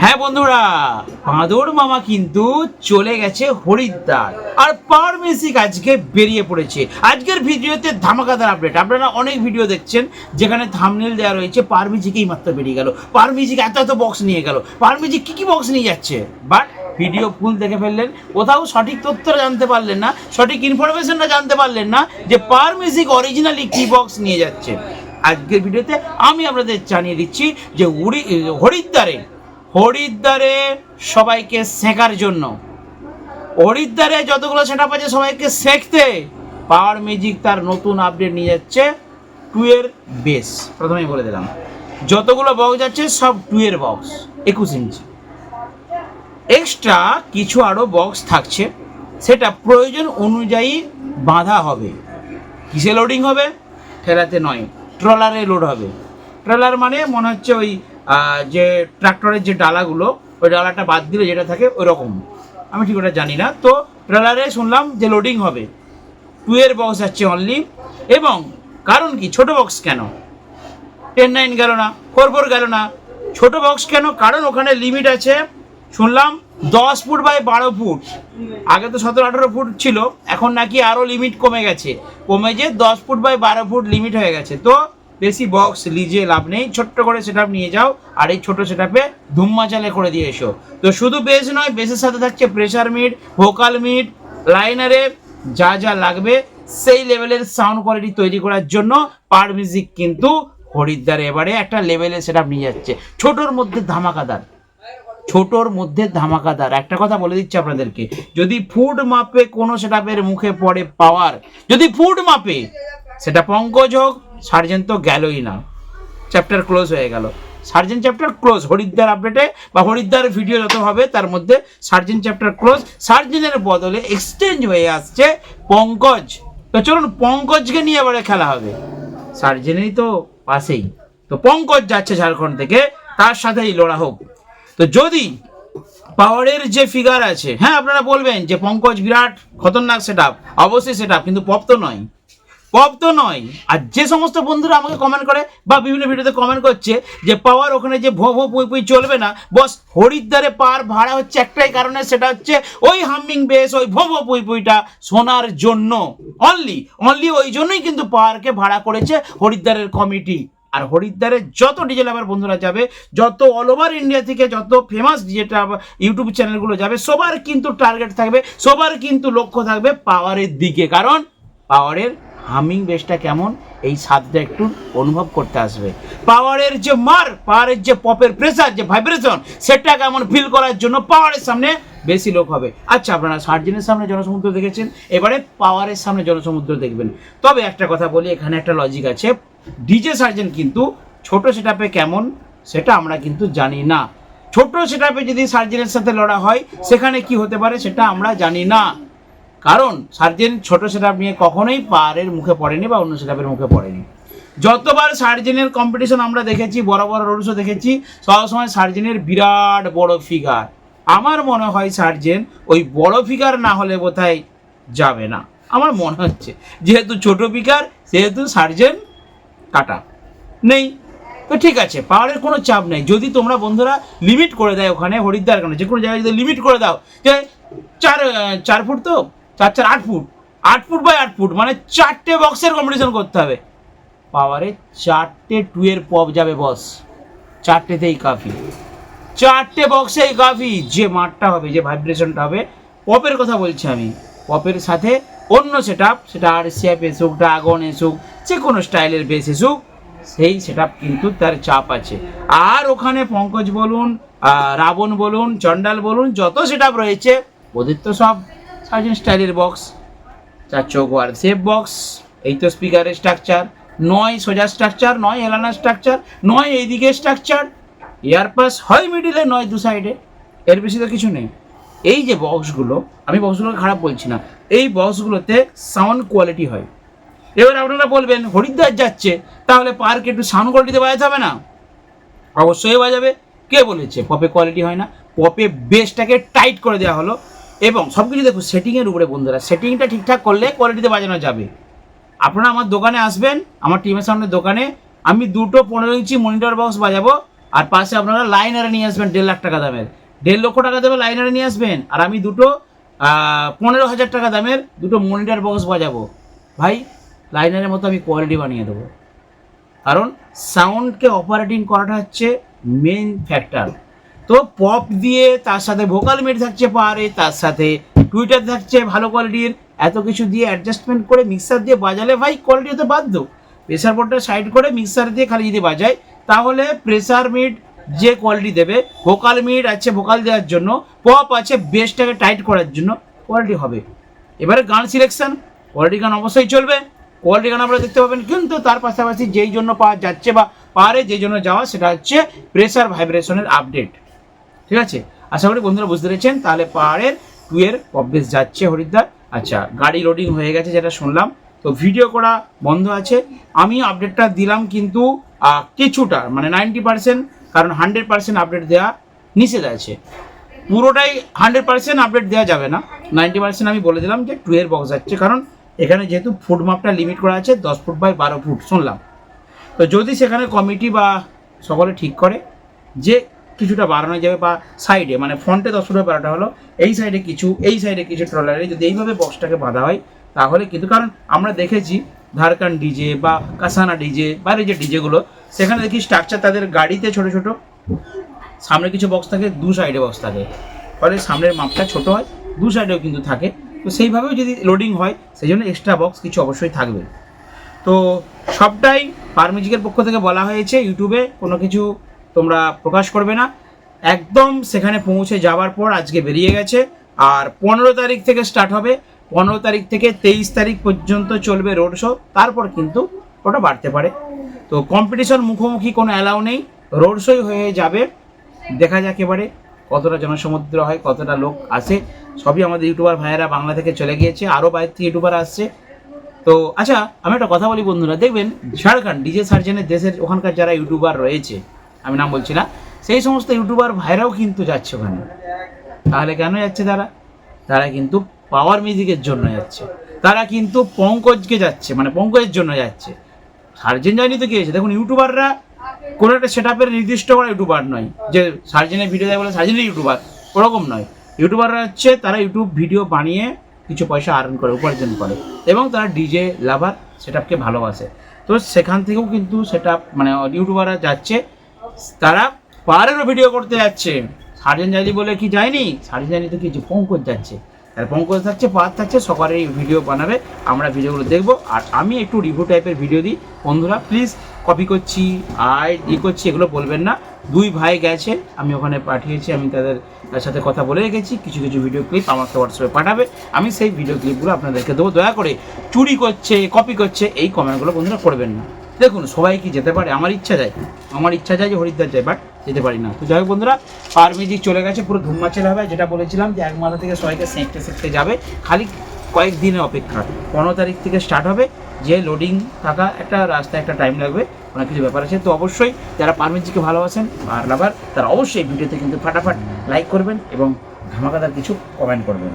হ্যাঁ বন্ধুরা, বাঁদর মামা কিন্তু চলে গেছে হরিদ্বার। আর পাওয়ার মিউজিক আজকে বেরিয়ে পড়েছে। আজকের ভিডিওতে ধামাকাদার আপডেট আপনারা অনেক ভিডিও দেখছেন, যেখানে থামনেল দেওয়া রয়েছে পার মিউজিকেই মাত্র বেরিয়ে গেল। পার মিউজিক এত এত বক্স নিয়ে গেল। পার মিউজিক কি কি বক্স নিয়ে যাচ্ছে? বাট ভিডিও ফুল দেখে ফেললেন। কোথাও সঠিক তথ্যটা জানতে পারলেন না, সঠিক ইনফরমেশনটা জানতে পারলেন না যে পার মিউজিক অরিজিনালি কি বক্স নিয়ে যাচ্ছে। আজকের ভিডিওতে আমি আপনাদের জানিয়ে দিচ্ছি যে উড়ি হরিদ্বারে হরিদ্বারে সবাইকে শেখার জন্য। হরিদ্বারে যতগুলো সেট আপ আছে সবাইকে শেখতে পাওয়ার মিউজিক তার নতুন আপডেট নিয়ে যাচ্ছে টু এর বেস প্রথমেই বলে দিলাম। যতগুলো বক্স যাচ্ছে সব টু এর বক্স একুশ ইঞ্চি এক্সট্রা কিছু আরও বক্স থাকছে, সেটা প্রয়োজন অনুযায়ী বাঁধা হবে। কিসে লোডিং হবে? ঠেলাতে নয়। ট্রলারে লোড হবে। ট্রলার মানে মনে হচ্ছে ওই যে ট্রাক্টরের যে ডালাগুলো, ওই ডালাটা বাদ দিলে যেটা থাকে ওই রকম আমি ঠিক ওটা জানি না। তো ট্রলারে শুনলাম যে লোডিং হবে। টু এর বক্স যাচ্ছে অনলি এবং কারণ কি? ছোট বক্স কেন? টেন নাইন গেল না ফোর ফোর গেল না। ছোট বক্স কেন? কারণ ওখানে লিমিট আছে। শুনলাম দশ ফুট বাই বারো ফুট। আগে তো সতেরো আঠেরো ফুট ছিল, এখন নাকি আরও লিমিট কমে গেছে। কমে যে দশ ফুট বাই বারো ফুট লিমিট হয়ে গেছে। তো বেশি বক্স লিজে লাভ নেই, ছোট্ট করে সেট নিয়ে যাও আর এই ছোট সেট আপে ধুম্মা চালে করে দিয়ে এসো। তো শুধু বেস নয় বেসের সাথে থাকছে প্রেশার মিট ভোকাল মিট লাইনারে যা যা লাগবে, সেই লেভেলের সাউন্ড কোয়ালিটি তৈরি করার জন্য পার মিউজিক কিন্তু হরিদ্বার এবারে একটা লেভেলে সেটা নিয়ে যাচ্ছে। ছোটোর মধ্যে ধামাকাদার। ছোটোর মধ্যে ধামাকাদার একটা কথা বলে দিচ্ছি আপনাদেরকে, যদি ফুড মাপে কোনো সেটাপের মুখে পড়ে পাওয়ার যদি ফুড মাপে, সেটা পঙ্কজ হোক সার্জেন তো গেলই না। চ্যাপ্টার ক্লোজ হয়ে গেল। সার্জেন চ্যাপ্টার ক্লোজ হরিদ্বার আপডেটে বা হরিদ্বার ভিডিও যত হবে, তার মধ্যে সার্জেন চ্যাপ্টার ক্লোজ সার্জেনের বদলে এক্সচেঞ্জ হয়ে আসছে পঙ্কজ। তো চলুন, পঙ্কজকে নিয়ে এবারে খেলা হবে। সার্জেনই তো পাশেই। তো পঙ্কজ যাচ্ছে ঝাড়খণ্ড থেকে, তার সাথেই লড়া হোক। তো যদি পাওয়ারের যে ফিগার আছে হ্যাঁ আপনারা বলবেন যে পঙ্কজ বিরাট খতরনাক সেট আপ অবশ্যই সেট আপ কিন্তু পপ তো নয়। পপ তো নয়। আর যে সমস্ত বন্ধুরা আমাকে কমেন্ট করে বা বিভিন্ন ভিডিওতে কমেন্ট করছে যে পাওয়ার ওখানে যে ভো ভো পুই পুই চলবে না বস হরিদ্বারে পার ভাড়া হচ্ছে একটাই কারণে, সেটা হচ্ছে ওই হামিং বেস ওই ভো ভো পুই পুইটা শোনার জন্য। অনলি অনলি ওই জন্যই কিন্তু পাওয়ারকে ভাড়া করেছে হরিদ্বারের কমিটি আর হরিদ্বারে যত ডিজে লাভার বন্ধুরা যাবে, যত অল ওভার ইন্ডিয়া থেকে যত ফেমাস যেটা ইউটিউব চ্যানেলগুলো যাবে, সবার কিন্তু টার্গেট থাকবে, সবার কিন্তু লক্ষ্য থাকবে পাওয়ারের দিকে। কারণ পাওয়ারের হামিং বেসটা কেমন? এই স্বাদটা একটু অনুভব করতে আসবে। পাওয়ারের যে মার, পাওয়ারের যে পপের প্রেসার যে ভাইব্রেশন সেটা কেমন ফিল করার জন্য পাওয়ারের সামনে বেশি লোক হবে। আচ্ছা আপনারা সার্জেনের সামনে জনসমুদ্র দেখেছেন, এবারে পাওয়ারের সামনে জনসমুদ্র দেখবেন। তবে একটা কথা বলি, এখানে একটা লজিক আছে। ডিজে সার্জেন কিন্তু ছোট সেটাপে কেমন সেটা আমরা কিন্তু জানি না। ছোট সেটাপে যদি সার্জেনের সাথে লড়া হয়, সেখানে কি হতে পারে সেটা আমরা জানি না। কারণ সার্জেন ছোট সেটআপ নিয়ে কখনোই পারের মুখে পড়েনি বা অন্য সেটআপের মুখে পড়েনি। যতবার সার্জেনের কম্পিটিশন আমরা দেখেছি, বড় বড় রোডশো দেখেছি, সবসময় সার্জেনের বিরাট বড় ফিগার আমার মনে হয় সার্জেন ওই বড় ফিগার না হলে বোধহয় যাবে না। আমার মনে হচ্ছে, যেহেতু ছোট ফিগার সেহেতু সার্জেন কাটা। নেই। তো ঠিক আছে পাওয়ারের কোনো চাপ নেই। যদি তোমরা বন্ধুরা লিমিট করে দেয় ওখানে, হরিদ্বার কেন? যে কোনো জায়গায় যদি লিমিট করে দাও, যে চার চার ফুট তো? চার চার, আট ফুট। আট ফুট বাই আট ফুট মানে চারটে বক্সের কম্পিটিশন করতে হবে। পাওয়ারে চারটে টু এর পপ যাবে বস চারটেতেই কাফি চারটে বক্সেই কাফি যে মাঠটা হবে, যে ভাইব্রেশনটা হবে, পপের কথা বলছি আমি। পপের সাথে অন্য সেট সেটা আর সিএফ এসুক ড্রাগন এসুক যে কোনো স্টাইলের বেস এসুক সেই সেট কিন্তু তার চাপ আছে। আর ওখানে পঙ্কজ বলুন রাবণ বলুন চন্ডাল বলুন, যত সেট রয়েছে, ওদের তো সব সার্জেন স্টাইলের বক্স চার চৌকো আর সেফ বক্স এই তো স্পিকারের স্ট্রাকচার নয় সোজা স্ট্রাকচার নয় এলানা স্ট্রাকচার নয় এইদিকে স্ট্রাকচার এয়ারপাস হয় মিডিলে নয় দু সাইডে এর বেশি তো কিছু নেই। এই যে বক্সগুলো আমি বক্সগুলোকে খারাপ বলছি না, এই বক্সগুলোতে সাউন্ড কোয়ালিটি হয়। এবার আপনারা বলবেন, হরিদ্বার যাচ্ছে, তাহলে পার্কে একটু সাউন্ড কোয়ালিটিতে বাজাতে হবে না? অবশ্যই বাজাবে। কে বলেছে? পপে কোয়ালিটি হয় না। পপে বেসটাকে টাইট করে দেওয়া হলো। এবং সব কিছু দেখুন সেটিংয়ের উপরে বন্ধুরা সেটিংটা ঠিকঠাক করলে কোয়ালিটিতে বাজানো যাবে। আপনারা আমার দোকানে আসবেন, আমার টিমের সামনে দোকানে, আমি দুটো পনেরো ইঞ্চি মনিটর বক্স বাজাবো, আর পাশে আপনারা লাইনারে নিয়ে আসবেন দেড় লাখ টাকা দামের। দেড় লক্ষ টাকা দেবে লাইনারে নিয়ে আসবেন। আর আমি দুটো পনেরো হাজার টাকা দামের দুটো মনিটার বক্স বাজাবো। ভাই লাইনারের মতো আমি কোয়ালিটি বানিয়ে দেবো। কারণ সাউন্ডকে অপারেটিং করাটা হচ্ছে মেন ফ্যাক্টর তো পপ দিয়ে তার সাথে ভোকাল মিট থাকছে পারে তার সাথে টুইটার থাকছে ভালো কোয়ালিটির এত কিছু দিয়ে অ্যাডজাস্টমেন্ট করে মিক্সার দিয়ে বাজালে ভাই কোয়ালিটি হতে বাধ্য। প্রেসার বোর্ডটা সাইড করে মিক্সার দিয়ে খালি যদি বাজায়, তাহলে প্রেসার মিট যে কোয়ালিটি দেবে ভোকাল মিট আছে ভোকাল দেওয়ার জন্য পপ আছে বেসটাকে টাইট করার জন্য কোয়ালিটি হবে। এবারে গান সিলেকশন কোয়ালিটি গান অবশ্যই চলবে। কোয়ালিটি গান আপনারা দেখতে পাবেন, কিন্তু তার পাশাপাশি যেই জন্য পাওয়া যাচ্ছে বা পারে যেই জন্য যাওয়া, সেটা হচ্ছে প্রেসার ভাইব্রেশনের আপডেট ঠিক আছে? আশা করি বন্ধুরা বুঝতে পেরেছেন। তাহলে পাহাড়ের টু এর অভ্যেস যাচ্ছে, হরিদ্বার। আচ্ছা গাড়ি লোডিং হয়ে গেছে, যেটা শুনলাম। তো ভিডিও করা বন্ধ আছে। আমি আপডেটটা দিলাম কিন্তু কিছুটা মানে নাইনটি পার্সেন্ট কারণ হান্ড্রেড পার্সেন্ট আপডেট দেওয়া নিষেধ আছে। পুরোটাই হান্ড্রেড পার্সেন্ট আপডেট দেওয়া যাবে না। নাইনটি পার্সেন্ট আমি বলে দিলাম যে টু এর বক্স যাচ্ছে কারণ এখানে যেহেতু ফুট মাপটা লিমিট করা আছে, দশ ফুট বাই বারো ফুট, শুনলাম। তো যদি সেখানে কমিটি বা সকলে ঠিক করে যে কিছুটা বাড়ানো যাবে বা সাইডে মানে ফ্রন্টে দশ ফুট বারোটা হলো, এই সাইডে কিছু, এই সাইডে কিছু ট্রলারে যদি এইভাবে বক্সটাকে বাঁধা হয়, তাহলে কিন্তু, কারণ আমরা দেখেছি ধারকান ডিজে বা কাসানা ডিজে বাইরে যে ডিজেগুলো, সেখানে দেখি স্ট্রাকচার তাদের গাড়িতে ছোট ছোট, সামনে কিছু বক্স থাকে, দু সাইডে বক্স থাকে। ফলে সামনের মাপটা ছোট হয়, দু সাইডেও কিন্তু থাকে। তো সেইভাবেও যদি লোডিং হয় সেই জন্য এক্সট্রা বক্স কিছু অবশ্যই থাকবে। তো সবটাই পার মিউজিকের পক্ষ থেকে বলা হয়েছে, ইউটিউবে কোনো কিছু তোমরা প্রকাশ করবে না। একদম সেখানে পৌঁছে যাওয়ার পর আজকে বেরিয়ে গেছে, আর পনেরো তারিখ থেকে স্টার্ট হবে। পনেরো তারিখ থেকে তেইশ তারিখ পর্যন্ত চলবে রোড শো তারপর কিন্তু ওটা বাড়তে পারে। তো কম্পিটিশন মুখোমুখি কোনো অ্যালাউ নেই রোড শোই হয়ে যাবে। দেখা যাক এবারে কতটা জনসমুদ্র হয়, কতটা লোক আসে। সবই আমাদের ইউটিউবার ভাইয়েরা বাংলা থেকে চলে গিয়েছে, আরও বাইরে থেকে ইউটিউবার আসছে। তো আচ্ছা আমি একটা কথা বলি বন্ধুরা, দেখবেন ঝাড়খণ্ড ডিজে সার্জেনের দেশের ওখানকার যারা ইউটিউবার রয়েছে, আমি নাম বলছি না, সেই সমস্ত ইউটিউবার ভাইরাও কিন্তু যাচ্ছে ওখানে। তাহলে কেন যাচ্ছে তারা? তারা কিন্তু পাওয়ার মিউজিকের জন্য যাচ্ছে। তারা কিন্তু পঙ্কজকে যাচ্ছে মানে পঙ্কজের জন্য যাচ্ছে। সার্জেন যায়নি তো কি হয়েছে? দেখুন, ইউটিউবাররা কোনো একটা সেট আপের নির্দিষ্ট করা ইউটিউবার নয়। যে সার্জেনের ভিডিও দেয় বলে সার্জেনের ইউটিউবার, ওরকম নয়। ইউটিউবাররা হচ্ছে, তারা ইউটিউব ভিডিও বানিয়ে কিছু পয়সা আর্ন করে, উপার্জন করে এবং তারা ডিজে লাভার সেট আপকে ভালোবাসে। তো সেখান থেকেও কিন্তু সেট আপ মানে ইউটিউবাররা যাচ্ছে। তারা পাহাড়েরও ভিডিও করতে যাচ্ছে। সার্জেন জানি বলে কি যায়নি? সার্জেন জানি তো কিছু পঙ্কজ যাচ্ছে। আর পঙ্কজ থাকছে পাহাড় থাকছে সকালে এই ভিডিও বানাবে, আমরা ভিডিওগুলো দেখব। আর আমি একটু রিভিউ টাইপের ভিডিও দিই। বন্ধুরা প্লিজ কপি করছি, আর ই করছি, এগুলো বলবেন না। দুই ভাই গেছে, আমি ওখানে পাঠিয়েছি, আমি তাদের সাথে কথা বলে রেখেছি। কিছু কিছু ভিডিও ক্লিপ আমাকে হোয়াটসঅ্যাপে পাঠাবে। আমি সেই ভিডিও ক্লিপগুলো আপনাদেরকে দেবো। দয়া করে চুরি করছে কপি করছে, এই কমেন্টগুলো বন্ধুরা করবেন না। দেখুন, সবাই কি যেতে পারে? আমার ইচ্ছা যায়। আমার ইচ্ছা যায় যে হরিদ্বার যায় বাট যেতে পারি না। তো যাই হোক বন্ধুরা পার মিউজিক চলে গেছে, পুরো ধুমমাচেল হবে। যেটা বলেছিলাম যে, এক মাথা থেকে সবাইকে সেঁকতে সেঁকতে যাবে। খালি কয়েক দিনের অপেক্ষা। পনেরো তারিখ থেকে স্টার্ট হবে। যে লোডিং থাকা একটা রাস্তায় একটা টাইম লাগবে, অনেক কিছু ব্যাপার আছে। তো অবশ্যই যারা পারমিজিকে ভালোবাসেন আর লাভার তারা অবশ্যই ভিডিওতে কিন্তু ফাটাফাট লাইক করবেন এবং ধামাকাদার কিছু কমেন্ট করবেন।